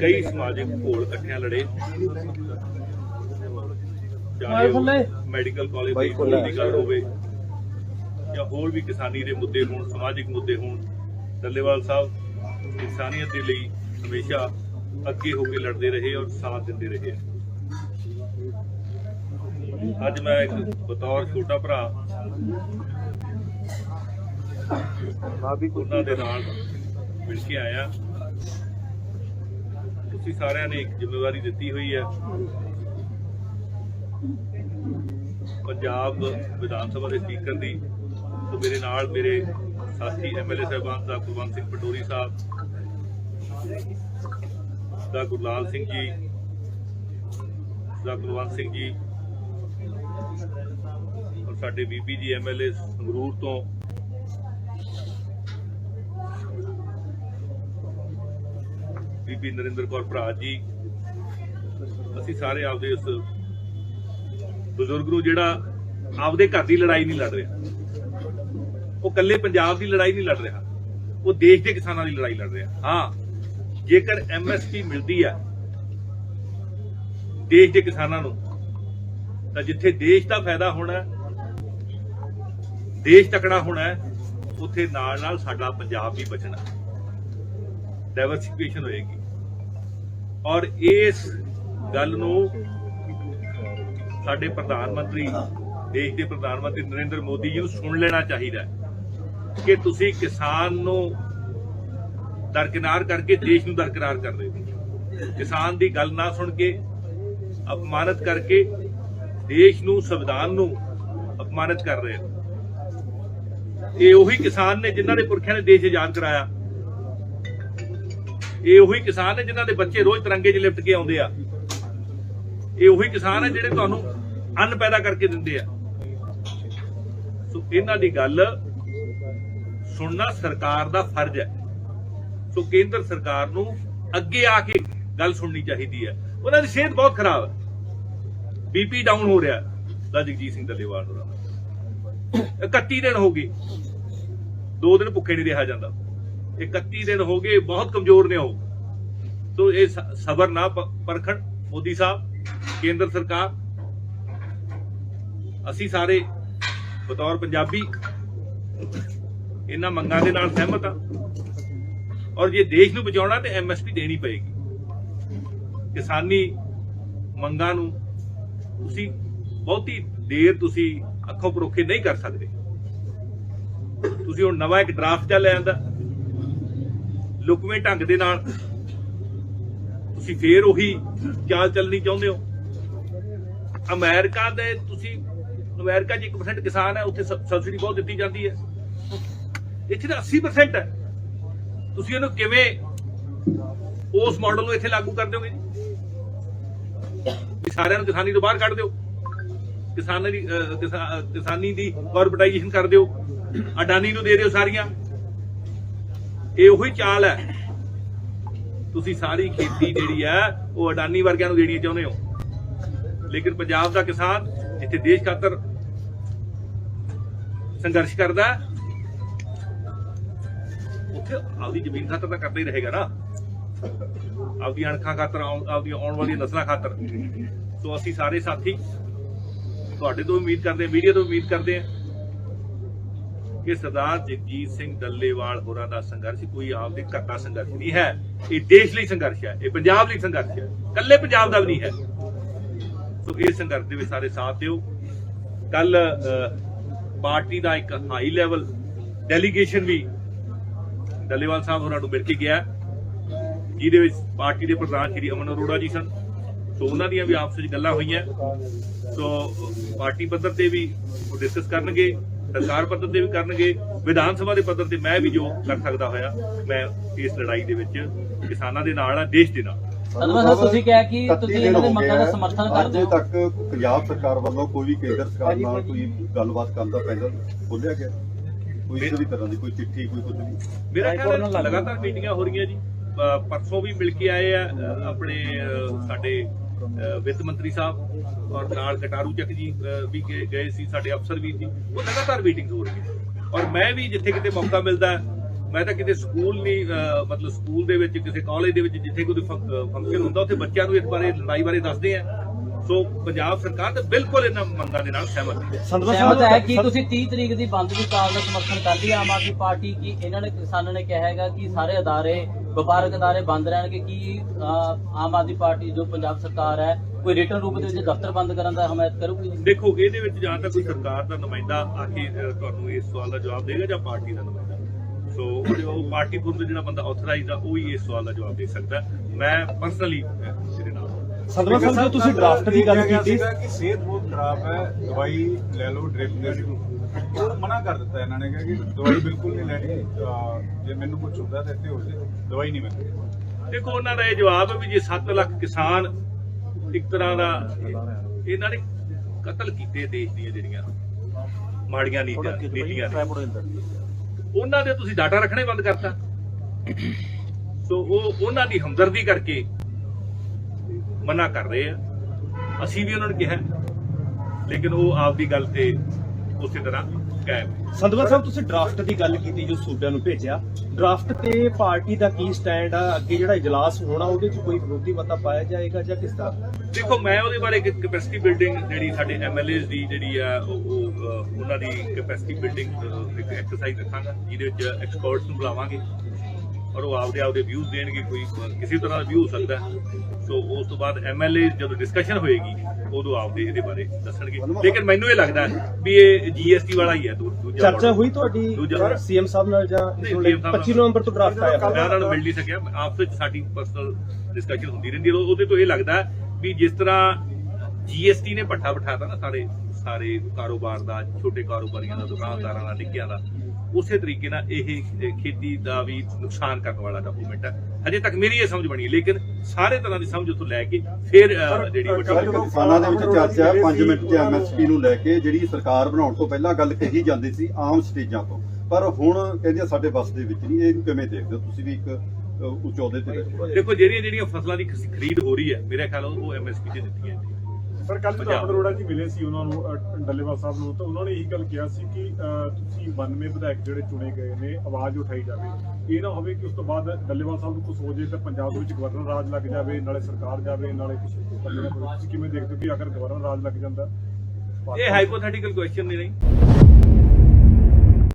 ਕਈ ਸਮਾਜਿਕ ਘੋਲ ਇਕੱਠਿਆਂ ਲੜੇ। ਚਾਹੇ ਮੈਡੀਕਲ ਕਾਲਜ ਦੀ ਘੋਲ ਦੀ ਗੱਲ ਹੋਵੇ ਜਾਂ ਹੋਰ ਵੀ ਕਿਸਾਨੀ ਦੇ ਮੁੱਦੇ ਹੋਣ ਸਮਾਜਿਕ ਮੁੱਦੇ ਹੋਣ ਡੱਲੇਵਾਲ ਸਾਹਿਬ ਇਨਸਾਨੀਅਤ ਦੇ ਲਈ ਹਮੇਸ਼ਾ ਅੱਗੇ ਹੋ ਕੇ ਲੜਦੇ ਰਹੇ ਔਰ ਸਾਥ ਦਿੰਦੇ ਰਹੇ। ਅੱਜ ਮੈਂ ਇੱਕ ਬਤੌਰ ਛੋਟਾ ਭਰਾ ਉਹਨਾਂ ਦੇ ਨਾਲ ਮਿਲ ਕੇ ਆਇਆ। ਤੁਸੀਂ ਸਾਰਿਆਂ ਨੇ ਇੱਕ ਜ਼ਿੰਮੇਵਾਰੀ ਦਿੱਤੀ ਹੋਈ ਹੈ। ਪੰਜਾਬ ਵਿਧਾਨ ਸਭਾ ਦੇ ਸਪੀਕਰ ਦੀ ਤੇ ਮੇਰੇ ਨਾਲ ਮੇਰੇ ਸਾਥੀ ਐਮਐਲਏ ਸਾਹਿਬਾਨ ਦਾ ਕੁਲਵੰਤ ਸਿੰਘ ਪਟੋਰੀ ਸਾਹਿਬ, ਦਾ ਗੁਰਲਾਲ ਸਿੰਘ ਜੀ, ਦਾ ਕੁਲਵੰਤ ਸਿੰਘ ਜੀ, ਔਰ ਸਾਡੇ ਬੀਬੀ ਜੀ ਐਮਐਲਏ ਸੰਗਰੂਰ ਤੋਂ ਬੀਬੀ ਨਰਿੰਦਰ ਕੌਰ ਭਰਾ ਜੀ। ਅਸੀਂ ਸਾਰੇ ਆਪਦੇ ਉਸ ਬਜ਼ੁਰਗ ਨੂੰ ਜਿਹੜਾ ਆਪਦੇ ਘਰ ਦੀ ਲੜਾਈ ਨਹੀਂ ਲੜ ਰਿਹਾ ਉਹ ਇਕੱਲੇ ਪੰਜਾਬ ਦੀ ਲੜਾਈ ਨਹੀਂ ਲੜ ਰਿਹਾ ਉਹ ਦੇਸ਼ ਦੇ ਕਿਸਾਨਾਂ ਦੀ ਲੜਾਈ ਲੜ ਰਿਹਾ। ਹਾਂ ਜੇਕਰ ਐਮਐਸਪੀ ਮਿਲਦੀ ਹੈ ਦੇਸ਼ ਦੇ ਕਿਸਾਨਾਂ ਨੂੰ ਤਾਂ ਜਿੱਥੇ ਦੇਸ਼ ਦਾ ਫਾਇਦਾ ਹੋਣਾ ਦੇਸ਼ ਤਕੜਾ ਹੋਣਾ ਹੈ, ਉੱਥੇ ਨਾਲ ਨਾਲ ਸਾਡਾ ਪੰਜਾਬ ਵੀ ਬਚਣਾ ਡਾਈਵਰਸਿਫਿਕੇਸ਼ਨ ਹੋਏਗੀ। ਔਰ ਇਸ ਗੱਲ ਨੂੰ ਸਾਡੇ ਪ੍ਰਧਾਨ ਮੰਤਰੀ ਦੇਸ਼ ਦੇ ਪ੍ਰਧਾਨ ਮੰਤਰੀ ਨਰਿੰਦਰ ਮੋਦੀ ਜੀ ਨੂੰ ਸੁਣ ਲੈਣਾ ਚਾਹੀਦਾ ਹੈ ਕਿ ਤੁਸੀਂ ਕਿਸਾਨ ਨੂੰ ਦਰਕਿਨਾਰ ਕਰਕੇ ਦੇਸ਼ ਨੂੰ ਦਰਕਿਨਾਰ ਕਰ ਰਹੇ ਹੋ। ਕਿਸਾਨ ਦੀ ਗੱਲ ਨਾ ਸੁਣ ਕੇ ਅਪਮਾਨਿਤ ਕਰਕੇ ਦੇਸ਼ ਨੂੰ ਸੰਵਿਧਾਨ ਨੂੰ ਅਪਮਾਨਿਤ ਕਰ ਰਹੇ ਹੋ। ਇਹ ਉਹੀ ਕਿਸਾਨ ਨੇ ਜਿਨ੍ਹਾਂ ਦੇ ਪੁਰਖਿਆਂ ਨੇ ਦੇਸ਼ ਆਜ਼ਾਦ ਕਰਾਇਆ। ਇਹ ਉਹੀ ਕਿਸਾਨ ਨੇ ਜਿਨ੍ਹਾਂ ਦੇ ਬੱਚੇ ਰੋਜ਼ ਤਿਰੰਗੇ 'ਚ ਲਿਪਟ ਕੇ ਆਉਂਦੇ ਆ। ਇਹ ਉਹੀ ਕਿਸਾਨ ਹੈ ਜਿਹੜੇ ਤੁਹਾਨੂੰ ਅੰਨ ਪੈਦਾ ਕਰਕੇ ਦਿੰਦੇ ਆ। ਸੋ ਇਹਨਾਂ ਦੀ ਗੱਲ ਸੁਣਨਾ ਸਰਕਾਰ ਦਾ ਫਰਜ਼ ਹੈ। ਸੋ ਕੇਂਦਰ ਸਰਕਾਰ ਨੂੰ ਅੱਗੇ ਆ ਕੇ ਗੱਲ ਸੁਣਨੀ ਚਾਹੀਦੀ ਹੈ। ਉਹਨਾਂ ਦੀ ਸਿਹਤ ਬਹੁਤ ਖਰਾਬ ਹੈ। ਬੀਪੀ ਡਾਊਨ ਹੋ ਰਿਹਾ। ਦਾ ਜਗਜੀਤ ਸਿੰਘ ਦੱਲੇਵਾਲ ਹੋਰਾਂ ਦਾ। 31 ਦਿਨ ਹੋ ਗਏ। ਦੋ ਦਿਨ ਭੁੱਖੇ ਨਹੀਂ ਰਿਹਾ ਜਾਂਦਾ। 31 ਦਿਨ ਹੋ ਗਏ, ਬਹੁਤ ਕਮਜ਼ੋਰ ਨੇ ਉਹ। ਸੋ ਇਹ ਸਬਰ ਨਾ ਪ- ਪਰਖਣ, ਮੋਦੀ ਸਾਹਿਬ, ਕੇਂਦਰ ਸਰਕਾਰ। ਅਸੀਂ ਸਾਰੇ ਬਤੌਰ ਪੰਜਾਬੀ ਇਹਨਾਂ ਮੰਗਾਂ ਦੇ ਨਾਲ ਸਹਿਮਤ ਆ ਔਰ ਜੇ ਦੇਸ਼ ਨੂੰ ਬਚਾਉਣਾ ਤੇ ਐਮਐਸਪੀ ਦੇਣੀ ਪਏਗੀ। ਕਿਸਾਨੀ ਮੰਗਾਂ ਨੂੰ ਤੁਸੀਂ ਬਹੁਤੀ ਦੇਰ ਤੁਸੀਂ ਅੱਖੋਂ ਪਰੋਖੇ ਨਹੀਂ ਕਰ ਸਕਦੇ। ਤੁਸੀਂ ਹੁਣ ਨਵਾਂ ਇੱਕ ਡਰਾਫਟ ਚੱਲ ਆਂਦਾ। ਲੁਕਵੇਂ ਢੰਗ ਦੇ ਨਾਲ ਤੁਸੀਂ ਫੇਰ ਉਹੀ ਚਾਲ ਚੱਲਣੀ ਚਾਹੁੰਦੇ ਹੋ? ਅਮਰੀਕਾ ਦੇ ਤੁਸੀਂ ਅਮਰੀਕਾ 'ਚ 1% ਕਿਸਾਨ ਹੈ ਉੱਥੇ ਸਬ- ਸਬਸਿਡੀ ਬਹੁਤ ਦਿੱਤੀ ਜਾਂਦੀ ਹੈ। ਇੱਥੇ ਤਾਂ 80% ਹੈ। ਤੁਸੀਂ ਇਹਨੂੰ ਕਿਵੇਂ ਉਸ ਮਾਡਲ ਨੂੰ ਇੱਥੇ ਲਾਗੂ ਕਰ ਦਿਓਗੇ ਜੀ? ਵੀ ਸਾਰਿਆਂ ਨੂੰ ਕਿਸਾਨੀ ਤੋਂ ਬਾਹਰ ਕੱਢ ਦਿਓ। ਕਿਸਾਨਾਂ ਦੀ ਅਹ, ਕਿਸਾਨੀ ਦੀ ਕਾਰਪੋਰੇਟਾਈਜੇਸ਼ਨ ਕਰ ਦਿਓ। ਅਡਾਨੀ ਨੂੰ ਦੇ ਦਿਓ ਸਾਰੀਆਂ। ਇਹ ਉਹੀ ਚਾਲ ਹੈ। ਤੁਸੀਂ ਸਾਰੀ ਖੇਤੀ ਜਿਹੜੀ ਹੈ, ਉਹ ਅਡਾਨੀ ਵਰਗਿਆਂ ਨੂੰ ਦੇਣੀ ਚਾਹੁੰਦੇ ਹੋ। ਲੇਕਿਨ ਪੰਜਾਬ ਦਾ ਕਿਸਾਨ ਜਿੱਥੇ ਦੇਸ਼ ਖਾਤਰ ਸੰਘਰਸ਼ ਕਰਦਾ ਉੱਥੇ ਆਪਦੀ ਜ਼ਮੀਨ ਖਾਤਰ ਤਾਂ ਕਰਦਾ ਹੀ ਰਹੇਗਾ ਨਾ। ਆਪਦੀ ਅਣਖਾਂ ਖਾਤਰ ਆਉਣ- ਆਉਣ ਵਾਲੀਆਂ ਨਸਲਾਂ ਖਾਤਰ। ਸੋ ਅਸੀਂ ਸਾਰੇ ਸਾਥੀ ਤੁਹਾਡੇ ਤੋਂ ਉਮੀਦ ਕਰਦੇ ਮੀਡੀਆ ਤੋਂ ਉਮੀਦ ਕਰਦੇ ਹਾਂ। ਕਿ ਸਰਦਾਰ ਜਗਜੀਤ ਸਿੰਘ ਡੱਲੇਵਾਲ ਹੋਰਾਂ ਦਾ ਸੰਘਰਸ਼ ਕੋਈ ਆਪਦੇ ਘਰ ਦਾ ਸੰਘਰਸ਼ ਨਹੀਂ ਹੈ। ਇਹ ਦੇਸ਼ ਲਈ ਸੰਘਰਸ਼ ਹੈ, ਇਹ ਪੰਜਾਬ ਲਈ ਸੰਘਰਸ਼ ਹੈ, ਇਕੱਲੇ ਪੰਜਾਬ ਦਾ ਵੀ ਨਹੀਂ ਹੈ। ਸੋ ਇਹ ਸੰਘਰਸ਼ ਦੇ ਵਿੱਚ ਸਾਰੇ ਸਾਥ ਦਿਓ। ਕੱਲ ਪਾਰਟੀ ਦਾ ਇੱਕ ਹਾਈ ਲੈਵਲ ਡੈਲੀਗੇਸ਼ਨ ਵੀ ਡੱਲੇਵਾਲ ਸਾਹਿਬ ਹੋਰਾਂ ਨੂੰ ਮਿਲ ਕੇ ਗਿਆ, ਜਿਹਦੇ ਵਿੱਚ ਪਾਰਟੀ ਦੇ ਪ੍ਰਧਾਨ ਸ਼੍ਰੀ ਅਮਨ ਅਰੋੜਾ ਜੀ ਸਨ। ਸੋ ਉਹਨਾਂ ਦੀਆਂ ਵੀ ਆਪਸ ਵਿੱਚ ਗੱਲਾਂ ਹੋਈਆਂ। ਸੋ ਪਾਰਟੀ ਪੱਧਰ ਤੇ ਵੀ ਉਹ ਡਿਸਕਸ ਕਰਨਗੇ। ਸਰਕਾਰ ਪੱਧਰ ਤੇ ਵੀ ਕਰਨਗੇ ਵਿਧਾਨ ਸਭਾ ਦੇ ਪੱਧਰ ਤੇ ਮੈਂ ਵੀ ਜੋ ਕਰ ਸਕਦਾ ਹੋਇਆ ਮੈਂ ਇਸ ਲੜਾਈ ਦੇ ਵਿੱਚ ਕਿਸਾਨਾਂ ਦੇ ਨਾਲ ਆ ਦੇਸ਼ ਦੇ ਨਾਲ। ਅਨਵਰ ਤੁਸੀਂ ਕਿਹਾ ਕਿ 31 ਤੁਸੀਂ ਇਹਨਾਂ ਦੇ ਮੰਗਾਂ ਦਾ। ਸਮਰਥਨ ਕਰਦੇ ਹੋ? ਤੱਕ ਪੰਜਾਬ ਸਰਕਾਰ ਵੱਲੋਂ ਕੋਈ ਵੀ ਕੇਂਦਰ ਸਰਕਾਰ ਨਾਲ ਕੋਈ ਗੱਲਬਾਤ ਕਰਨ ਦਾ ਪੈਨਲ ਖੋਲਿਆ ਗਿਆ? ਕੋਈ ਕਿਸੇ ਵੀ ਤਰ੍ਹਾਂ ਦੀ ਕੋਈ ਚਿੱਠੀ ਕੋਈ ਕੁਝ ਨਹੀਂ ਮੇਰਾ ਖਿਆਲ ਹੈ ਲਗਾਤਾਰ ਮੀਟਿੰਗਾਂ ਹੋ ਰਹੀਆਂ ਜੀ। ਅ, ਪਰਸੋਂ ਵੀ ਮਿਲ ਕੇ ਆਏ ਆ ਆਪਣੇ ਸਾਡੇ ਵਿੱਤ ਮੰਤਰੀ ਸਾਹਿਬ ਔਰ ਨਾਲ ਕਟਾਰੂ ਚੱਕ ਜੀ ਵੀ ਗਏ- ਸੀ ਸਾਡੇ ਅਫਸਰ ਵੀ ਜੀ। ਉਹ ਲਗਾਤਾਰ ਮੀਟਿੰਗ ਹੋ ਰਹੀ ਔਰ ਮੈਂ ਵੀ ਜਿੱਥੇ ਕਿਤੇ ਮੌਕਾ ਮਿਲਦਾ, ਮੈਂ ਤਾਂ ਕਿਤੇ ਸਕੂਲ ਨਹੀਂ ਮਤਲਬ ਸਕੂਲ ਦੇ ਵਿੱਚ, ਕਿਸੇ ਕਾਲਜ ਦੇ ਵਿੱਚ ਜਿੱਥੇ ਕੋਈ ਫੰਕਸ਼ਨ ਹੁੰਦਾ, ਉੱਥੇ ਬੱਚਿਆਂ ਨੂੰ ਇਸ ਬਾਰੇ, ਲੜਾਈ ਬਾਰੇ ਦੱਸਦੇ ਆ। ਸੋ ਪੰਜਾਬ ਸਰਕਾਰ ਤਾਂ ਬਿਲਕੁਲ ਇਹਨਾਂ ਮੰਗਾਂ ਦੇ ਨਾਲ ਸਹਿਮਤ ਹੈ। ਸਹਿਮਤ ਹੈ ਕਿ ਤੁਸੀਂ 30 ਤਰੀਕ ਦੀ ਬੰਦ ਦੀ ਕਾਲ ਦਾ ਸਮਰਥਨ ਕਰਦੀ ਆਮ ਆਦਮੀ ਪਾਰਟੀ ਕੀ ਇਹਨਾਂ ਨੇ ਕਿਸਾਨਾਂ ਨੇ ਕਿਹਾ ਹੈਗਾ ਕਿ ਸਾਰੇ ਅਦਾਰੇ ਵਪਾਰਕ ਅਦਾਰੇ ਬੰਦ ਰਹਿਣਗੇ ਕੀ ਆਮ ਆਦਮੀ ਪਾਰਟੀ ਜੋ ਪੰਜਾਬ ਸਰਕਾਰ ਹੈ ਕੋਈ ਰਿਟਰਨ ਰੂਪ ਦੇ ਵਿੱਚ ਦਫ਼ਤਰ ਬੰਦ ਕਰਨ ਦਾ ਹਮਾਇਤ ਕਰੂਗੀ? ਦੇਖੋ ਇਹਦੇ ਵਿੱਚ ਜਾਂ ਤਾਂ ਕੋਈ ਸਰਕਾਰ ਦਾ ਨੁਮਾਇੰਦਾ ਆ ਕੇ ਅਹ, ਤੁਹਾਨੂੰ ਇਸ ਸਵਾਲ ਦਾ ਜਵਾਬ ਦੇਗਾ ਜਾਂ ਪਾਰਟੀ ਦਾ ਨੁਮਾਇੰਦਾ? ਸੋ ਉਹ ਪਾਰਟੀ ਤੋਂ ਜਿਹੜਾ ਬੰਦਾ ਆਥੋਰਾਈਜ਼ਡ ਆ ਉਹ ਹੀ ਇਸ ਸਵਾਲ ਦਾ ਜਵਾਬ ਦੇ ਸਕਦਾ ਮੈਂ ਪਰਸਨਲੀ ਇਹਦੇ ਨਾਲ ਸੰਧਵਾ ਸਾਹਿਬ ਜੋ ਤੁਸੀਂ ਡਰਾਫਟ ਦੀ ਗੱਲ ਕੀਤੀ। ਕਿ ਸਿਹਤ ਬਹੁਤ ਖਰਾਬ ਹੈ ਦਵਾਈ ਲੈ ਲਓ ਡ੍ਰਿਪ ਦੇ ਦਿਓ। ਉਹ ਮਨਾ ਕਰ ਦਿੱਤਾ ਇਹਨਾਂ ਨੇ ਕਿ ਦਵਾਈ ਬਿਲਕੁਲ ਨਹੀਂ ਲੈਣੀ। ਜੇ ਮੈਨੂੰ ਕੁਝ ਹੁੰਦਾ ਤਾਂ ਇੱਥੇ ਹੋ ਜੇ ਦਵਾਈ ਨਹੀਂ ਮਿਲਦੀ ਦੇਖੋ ਉਹਨਾਂ ਦਾ ਇਹ ਜਵਾਬ ਹੈ ਵੀ ਜੇ 7 ਲੱਖ ਕਿਸਾਨ ਇੱਕ ਤਰ੍ਹਾਂ ਦਾ ਇਹਨਾਂ ਨੇ ਕਤਲ ਕੀਤੇ ਦੇਸ਼ ਦੀਆਂ ਜਿਹੜੀਆਂ ਮਾੜੀਆਂ ਨੀਤੀਆਂ ਨੀਤੀਆਂ ਉਹਨਾਂ ਦੇ ਤੁਸੀਂ ਡਾਟਾ ਰੱਖਣਾ ਬੰਦ ਕਰਤਾ। ਸੋ ਉਹ ਉਹਨਾਂ ਦੀ ਹਮਦਰਦੀ ਕਰਕੇ ਮਨਾ ਕਰ ਰਹੇ ਆ। ਅਸੀਂ ਵੀ ਉਹਨਾਂ ਨੂੰ ਕਿਹਾ ਲੇਕਿਨ ਉਹ ਆਪਦੀ ਗੱਲ ਤੇ ਉਸੇ ਤਰ੍ਹਾਂ ਕਾਇਮ ਸੰਧਵਾ ਸਾਹਿਬ ਤੁਸੀਂ ਡਰਾਫਟ ਦੀ ਗੱਲ ਕੀਤੀ ਜੋ ਸੂਬਿਆਂ ਨੂੰ ਭੇਜਿਆ। ਡਰਾਫਟ ਤੇ ਪਾਰਟੀ ਦਾ ਕੀ ਸਟੈਂਡ ਆ? ਅੱਗੇ ਜਿਹੜਾ ਇਜਲਾਸ ਹੋਣਾ ਉਹਦੇ 'ਚ ਕੋਈ ਵਿਰੋਧੀ ਮਤਾ ਪਾਇਆ ਜਾਏਗਾ ਜਾਂ ਕਿਸ ਤਰ੍ਹਾਂ? ਦੇਖੋ ਮੈਂ ਉਹਦੇ ਬਾਰੇ ਕੈਪੈਸਿਟੀ ਬਿਲਡਿੰਗ ਜਿਹੜੀ ਸਾਡੇ ਐਮਐਲਏਜ਼ ਦੀ ਜਿਹੜੀ ਆ ਉਹ ਉਹਨਾਂ ਦੀ ਕੈਪੈਸਿਟੀ ਬਿਲਡਿੰਗ ਇੱਕ ਐਕਸਰਸਾਈਜ਼ ਰੱਖਾਂਗਾ ਜਿਹਦੇ ਵਿੱਚ ਐਕਸਪਰਟਸ ਨੂੰ ਬੁਲਾਵਾਂਗੇ। ਔਰ ਉਹ ਆਪਦੇ ਆਪਦੇ ਵਿਊਜ਼ ਦੇਣਗੇ ਕੋਈ ਕਿਸੇ ਤਰ੍ਹਾਂ ਦਾ ਵਿਊ ਹੋ ਸਕਦਾ। ਸੋ ਉਸ ਤੋਂ ਬਾਅਦ ਐਮਐਲਏ ਜਦੋਂ ਡਿਸਕਸ਼ਨ ਹੋਏਗੀ ਉਦੋਂ ਆਪਦੇ ਇਹਦੇ ਬਾਰੇ ਦੱਸਣਗੇ। ਲੇਕਿਨ ਮੈਨੂੰ ਇਹ ਲੱਗਦਾ ਵੀ ਇਹ ਜੀਐਸਟੀ ਵਾਲਾ ਹੀ ਹੈ ਦੂਜਾ ਚਰਚਾ। ਹੋਈ ਤੁਹਾਡੀ ਦੂਜਾ ਸੀਐਮ ਸਾਹਿਬ ਨਾਲ ਜਾਂ ਨਹੀਂ, ਹੁਣ ਲਈ CM ਸਾਹਿਬ 25 ਨਵੰਬਰ ਤੋਂ ਡਰਾਫਟ ਆਇਆ ਮੈਂ ਉਹਨਾਂ ਨੂੰ ਮਿਲ ਨਹੀਂ ਸਕਿਆ। ਆਪਸ ਵਿੱਚ ਸਾਡੀ ਪਰਸਨਲ ਡਿਸਕਸ਼ਨ ਹੁੰਦੀ ਰਹਿੰਦੀ ਹੈ। ਉਹਦੇ ਤੋਂ ਇਹ ਲੱਗਦਾ ਵੀ ਜਿਸ ਤਰ੍ਹਾਂ ਜੀਐਸਟੀ ਨੇ ਪੱਠਾ ਬਿਠਾਤਾ ਨਾ ਸਾਰੇ ਸਾਰੇ ਕਾਰੋਬਾਰ ਦਾ ਛੋਟੇ ਕਾਰੋਬਾਰੀਆਂ ਦਾ ਦੁਕਾਨਦਾਰਾਂ ਦਾ ਨਿੱਕਿਆਂ ਦਾ ਉਸੇ ਤਰੀਕੇ ਨਾਲ ਇਹ ਇਹ ਖੇਤੀ ਦਾ ਵੀ ਨੁਕਸਾਨ ਕਰਨ ਵਾਲਾ ਡਾਕੂਮੈਂਟ ਹੈ। ਹਜੇ ਤੱਕ ਮੇਰੀ ਇਹ ਸਮਝ ਬਣੀ ਹੈ, ਲੇਕਿਨ ਸਾਰੇ ਤਰ੍ਹਾਂ ਦੀ ਸਮਝ ਉੱਥੋਂ ਲੈ ਕੇ ਫਿਰ ਜਿਹੜੀ ਵੱਡੀ ਕਿਸਾਨਾਂ ਦੇ ਵਿੱਚ ਚਰਚਾ 5 ਮਿੰਟ 'ਚ ਐਮਐਸਪੀ ਨੂੰ ਲੈ ਕੇ ਜਿਹੜੀ ਸਰਕਾਰ ਬਣਾਉਣ ਤੋਂ ਪਹਿਲਾਂ ਗੱਲ ਕਹੀ ਜਾਂਦੀ ਸੀ ਆਮ ਸਟੇਜਾਂ ਤੋਂ। ਪਰ ਹੁਣ ਕਹਿੰਦੇ ਸਾਡੇ ਬਸ ਦੇ ਵਿੱਚ ਨਹੀਂ ਇਹਨੂੰ ਕਿਵੇਂ ਦੇਖਦੇ ਹੋ? ਤੁਸੀਂ ਵੀ ਇੱਕ ਅ, ਉੱਚ ਅਹੁਦੇ ਤੇ ਦੇਖੋ ਜਿਹੜੀਆਂ ਜਿਹੜੀਆਂ ਫਸਲਾਂ ਦੀ ਖਰੀਦ ਹੋ ਰਹੀ ਹੈ ਮੇਰੇ ਖਿਆਲ ਉਹ ਐਮਐਸਪੀ ਤੇ ਦਿੱਤੀਆਂ ਜਾਂਦੀਆਂ ਸਰ ਕੱਲ ਜਦੋਂ। ਅਮਰ ਅਰੋੜਾ ਜੀ ਮਿਲੇ ਸੀ ਉਹਨਾਂ ਨੂੰ ਡੱਲੇਵਾਲ ਸਾਹਿਬ ਨੂੰ ਤਾਂ ਉਹਨਾਂ ਨੇ ਇਹੀ ਗੱਲ ਕਿਹਾ ਸੀ ਕਿ ਤੁਸੀਂ 92 ਵਿਧਾਇਕ ਜਿਹੜੇ ਚੁਣੇ ਗਏ ਨੇ ਆਵਾਜ਼ ਉਠਾਈ ਜਾਵੇ। ਇਹ ਨਾ ਹੋਵੇ ਕਿ ਉਸ ਤੋਂ ਬਾਅਦ ਡੱਲੇਵਾਲ ਸਾਹਿਬ ਨੂੰ ਕੁਝ ਹੋ ਜੇ ਤਾਂ ਪੰਜਾਬ ਵਿੱਚ ਗਵਰਨਰ ਰਾਜ ਲੱਗ ਜਾਵੇ ਨਾਲੇ ਸਰਕਾਰ ਜਾਵੇ ਨਾਲੇ ਕੁਝ ਤੁਸੀਂ ਕਿਵੇਂ ਦੇਖਦੇ ਹੋ ਕਿ ਅਗਰ ਗਵਰਨਰ ਰਾਜ ਲੱਗ ਜਾਂਦਾ? ਇਹ ਹਾਈਪੋਥੈਟੀਕਲ ਕੁਐਸਚਨ ਨਹੀਂ ਨਹੀਂ